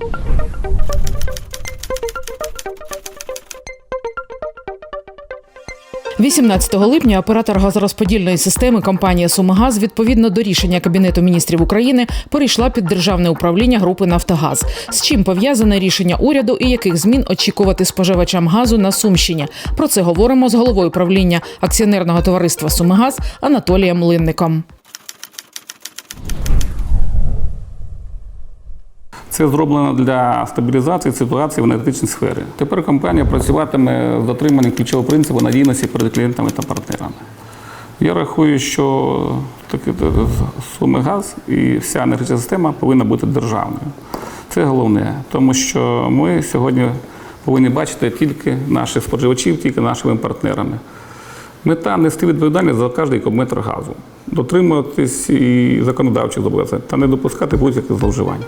– 18 липня оператор газорозподільної системи компанія «Сумигаз» відповідно до рішення Кабінету міністрів України перейшла під державне управління групи Нафтогаз. З чим пов'язане рішення уряду і яких змін очікувати споживачам газу на Сумщині? Про це говоримо з головою правління акціонерного товариства «Сумигаз» Анатолієм Линником. Це зроблено для стабілізації ситуації в енергетичній сфері. Тепер компанія працюватиме з дотриманням ключового принципу надійності перед клієнтами та партнерами. Я рахую, що таки Сумигаз і вся енергетична система повинна бути державною. Це головне, тому що ми сьогодні повинні бачити тільки наших споживачів, тільки нашими партнерами. Мета нести відповідальність за кожний кубометр газу, дотримуватись і законодавчих зобов'язань та не допускати будь-яких зловживань.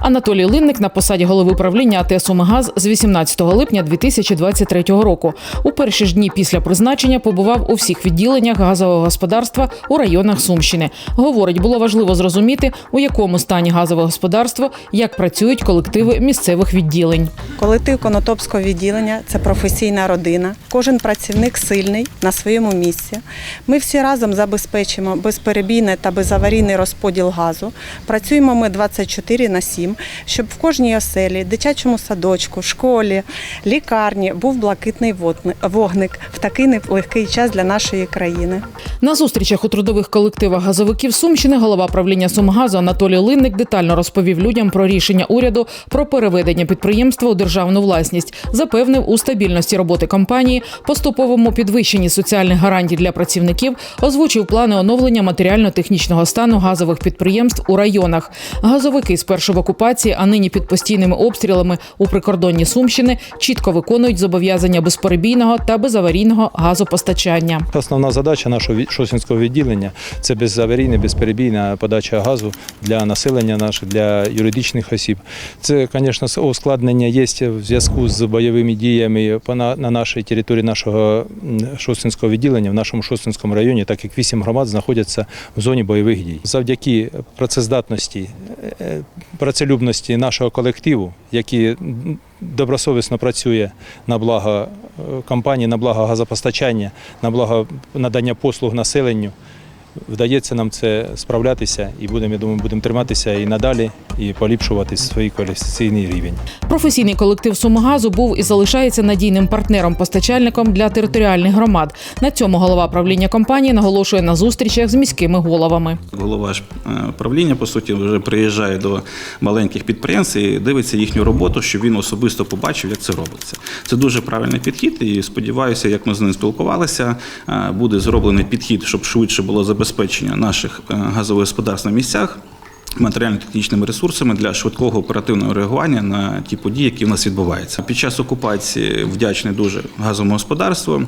Анатолій Линник на посаді голови правління АТ «Сумигаз» з 18 липня 2023 року. У перші ж дні після призначення побував у всіх відділеннях газового господарства у районах Сумщини. Говорить, було важливо зрозуміти, у якому стані газове господарство, як працюють колективи місцевих відділень. Колектив Конотопського відділення це професійна родина. Кожен працівник сильний на своєму місці. Ми всі разом забезпечимо безперебійний та безаварійний розподіл газу. Працюємо ми 24 на 7, щоб в кожній оселі, дитячому садочку, школі, лікарні був блакитний вогник в такий нелегкий час для нашої країни. На зустрічах у трудових колективах газовиків Сумщини голова правління «Сумгазу» Анатолій Линник детально розповів людям про рішення уряду про переведення підприємства у державну власність, запевнив у стабільності роботи компанії, поступовому підвищенні соціальних гарантій для працівників, озвучив плани оновлення матеріально-технічного стану газових підприємств у районах. Газовики спершу в окупації, а нині під постійними обстрілами у прикордонні Сумщини чітко виконують зобов'язання безперебійного та безаварійного газопостачання. Основна задача нашого Шосінського відділення це безаварійна, безперебійна подача газу для населення наших, для юридичних осіб. Це, звісно, ускладнення є в зв'язку з бойовими діями на, на нашій території нашого м, Шосінського відділення, в нашому Шосінському районі, так як вісім громад знаходяться в зоні бойових дій. Завдяки працездатності, е, працелюбності нашого колективу, який добросовісно працює на благо е, компанії, на благо газопостачання, на благо надання послуг населенню. Вдається нам це справлятися і будемо, я думаю, будемо триматися і надалі, і поліпшувати свій кваліфікаційний рівень. Професійний колектив «Сумгазу» був і залишається надійним партнером-постачальником для територіальних громад. На цьому голова правління компанії наголошує на зустрічах з міськими головами. Голова ж е, правління, по суті, вже приїжджає до маленьких підприємств і дивиться їхню роботу, щоб він особисто побачив, як це робиться. Це дуже правильний підхід, і сподіваюся, як ми з ним спілкувалися, е, буде зроблений підхід, щоб швидше було забезпечення наших е, газових господарств на місцях. Матеріально-технічними ресурсами для швидкого оперативного реагування на ті події, які в нас відбуваються. Під час окупації вдячний дуже газовому господарству.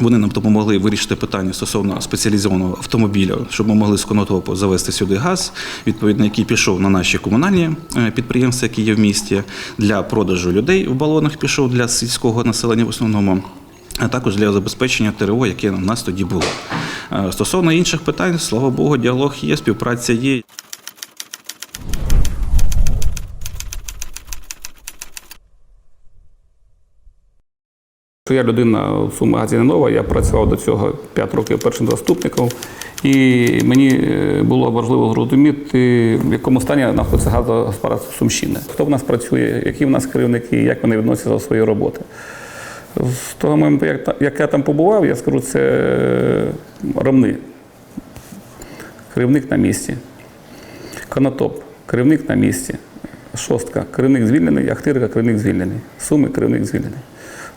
Вони нам допомогли вирішити питання стосовно спеціалізованого автомобіля, щоб ми могли з Конотопу завести сюди газ, відповідно, який пішов на наші комунальні е, підприємства, які є в місті, для продажу людей в балонах пішов для сільського населення в основному. А також для забезпечення ТРО, яке у нас тоді було. Е, Стосовно інших питань, слава Богу, діалог є, співпраця є. Я людина в Сумагазі нова, я працював до цього 5 років першим заступником, і мені е, було важливо зрозуміти, в якому стані знаходиться газогосподарство Сумщини. Хто в нас працює, які в нас керівники, як вони відносяться до своєї роботи. З того моменту, як я там побував, я скажу, це ромни. Керівник на місці. Конотоп, керівник на місці. Шостка, керівник звільнений, Ахтирка, керівник звільнений. Суми, керівник звільнений.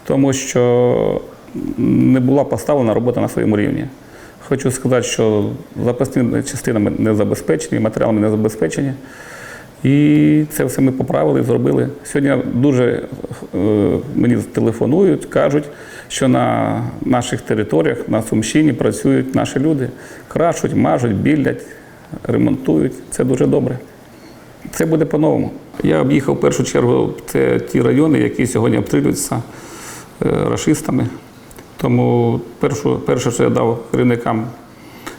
Тому що не була поставлена робота на своєму рівні. Хочу сказати, що запасними частинами не забезпечені, матеріалами не забезпечені. І це все ми поправили, зробили. Сьогодні дуже е, мені телефонують, кажуть, що на наших територіях, на Сумщині працюють наші люди. Крашуть, мажуть, білять, ремонтують. Це дуже добре. Це буде по-новому. Я об'їхав в першу чергу це ті райони, які сьогодні обстрілюються е, рашистами. Тому першу, перше, що я дав керівникам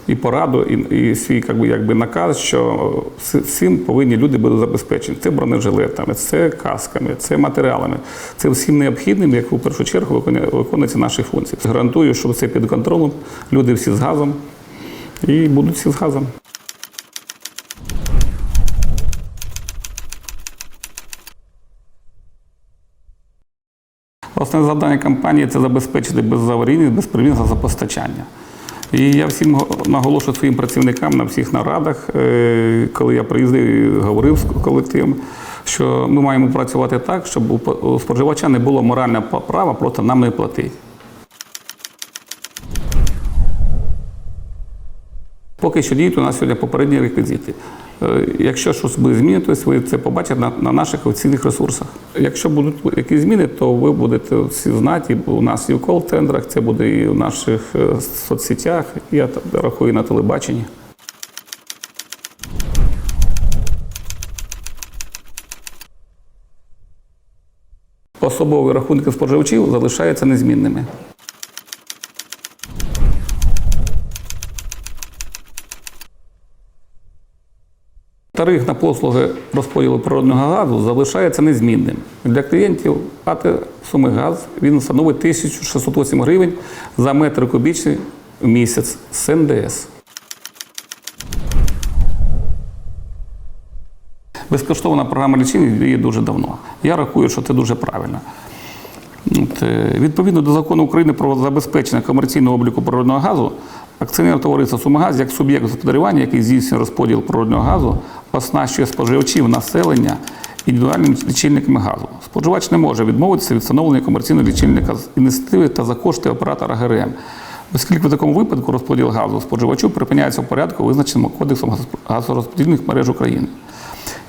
і пораду, і, і свій якби, якби наказ, що всім повинні люди бути забезпечені. Це бронежилетами, це касками, це матеріалами, це всім необхідним, як у першу чергу виконує- виконуються наші функції. Гарантую, що це під контролем, люди всі з газом і будуть всі з газом. Основне завдання компанії це забезпечити безаварійність, безперебійне газопостачання. І я всім го- наголошую своїм працівникам на всіх нарадах, е, коли я приїздив і говорив з колективом, що ми маємо працювати так, щоб у споживача не було морального права просто нам не платити. Поки що діють у нас сьогодні попередні реквізити. Е, Якщо щось буде змінитись, ви це побачите на наших офіційних ресурсах. Якщо будуть якісь зміни, то ви будете всі знати. У нас і в кол-тендерах, це буде і в наших е, соцсетях, я рахую на телебаченні. Особові рахунки споживачів залишаються незмінними. Тариф на послуги розподілу природного газу залишається незмінним. Для клієнтів АТ «Сумигаз» він становить 1608 гривень за метр кубічний в місяць з НДС. Безкоштовна програма лічильників діє дуже давно. Я рахую, що це дуже правильно. От, е, Відповідно до закону України про забезпечення комерційного обліку природного газу, акціонерне товариство «Сумигаз» як суб'єкт господарювання, який здійснює розподіл природного газу, оснащує споживачів населення індивідуальними лічильниками газу. Споживач не може відмовитися від встановлення комерційного лічильника з ініціативи та за кошти оператора ГРМ. Оскільки в такому випадку розподіл газу споживачу припиняється в порядку, визначеному Кодексом газорозподільних мереж України.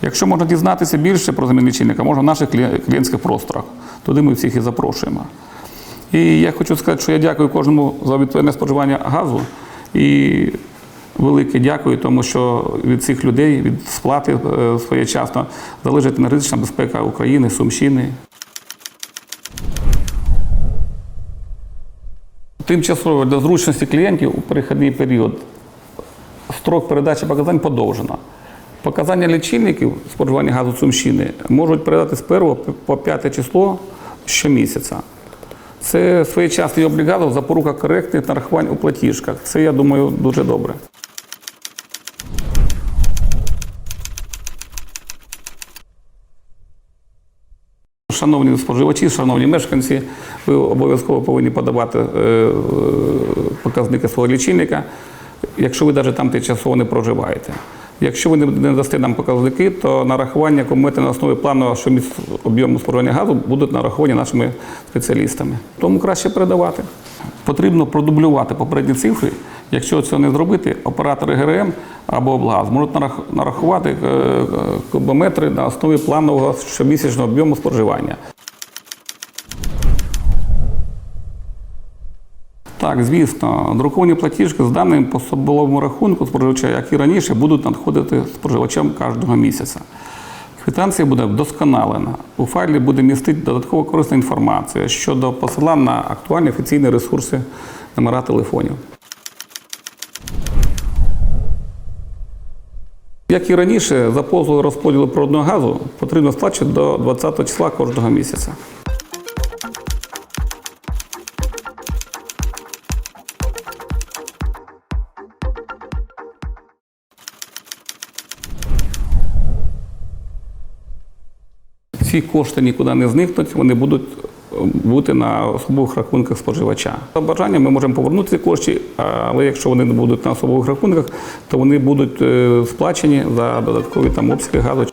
Якщо можна дізнатися більше про заміну лічильника, можна в наших клієнтських просторах. Туди ми всіх і запрошуємо. І я хочу сказати, що я дякую кожному за відповідне споживання газу. І велике дякую, тому що від цих людей, від сплати е, своєчасно залежить енергетична безпека України, Сумщини. Тимчасово для зручності клієнтів у перехідний період строк передачі показань подовжено. Показання лічильників споживання газу Сумщини можуть передати з 1 по 5 число щомісяця. Це своєчасний облік газу, запорука коректних нарахувань у платіжках. Це, я думаю, дуже добре. Шановні споживачі, шановні мешканці, ви обов'язково повинні подавати е, е, показники свого лічильника, якщо ви навіть там тимчасово не проживаєте. Якщо ви не- дасте нам показники, то нарахування комети на основі планового щомісяцього об'єму споживання газу будуть нараховані нашими спеціалістами. Тому краще передавати. Потрібно продублювати попередні цифри. Якщо цього не зробити, оператори ГРМ або облгаз можуть нарахувати е, е, кубометри на основі планового щомісячного об'єму споживання. Так, звісно, друковані платіжки з даним по особовому рахунку споживача, як і раніше, будуть надходити споживачам кожного місяця. Квитанція буде вдосконалена. У файлі буде містити додатково корисна інформація щодо посилань на актуальні офіційні ресурси номера телефонів. Як і раніше, за послуги розподілу природного газу потрібно сплачувати до 20 числа кожного місяця. Ці кошти нікуди не зникнуть, вони будуть е, бути на особових рахунках споживача. За бажанням ми можемо повернути ці кошти, але якщо вони не будуть на особових рахунках, то вони будуть е, сплачені за додаткові там обсяги газу.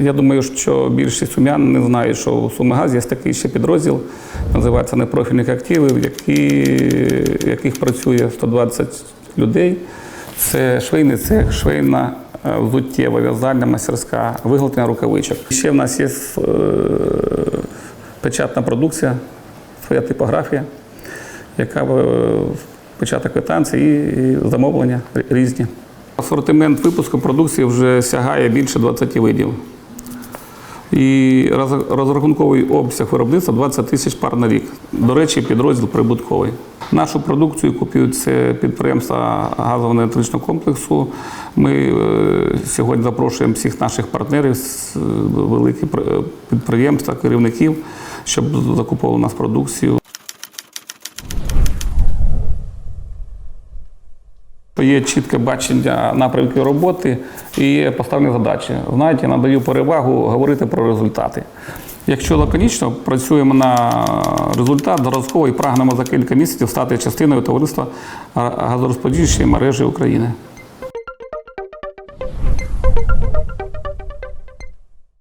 Я думаю, що більшість сум'ян не знають, що у Сумигаз є такий ще підрозділ, називається непрофільних активів, які, яких працює 120 людей. Це швейний цех, швейна, е, взуттєва, в'язальна мастерська, виготовлення рукавичок. Ще в нас є е, печатна продукція, своя типографія, яка е, початок квитанції і замовлення різні. Асортимент випуску продукції вже сягає більше 20 видів. І роз- розрахунковий обсяг виробництва 20 тисяч пар на рік. До речі, підрозділ прибутковий. Нашу продукцію купують це підприємства газово-електричного комплексу. Ми е, сьогодні запрошуємо всіх наших партнерів, з- великі пр- підприємства, керівників, щоб закуповували у нас продукцію. Є чітке бачення напрямків роботи і поставлені задачі. Знаєте, я надаю перевагу говорити про результати. Якщо лаконічно працюємо на результат, дорозково і прагнемо за кілька місяців стати частиною товариства газорозподільчої мережі України.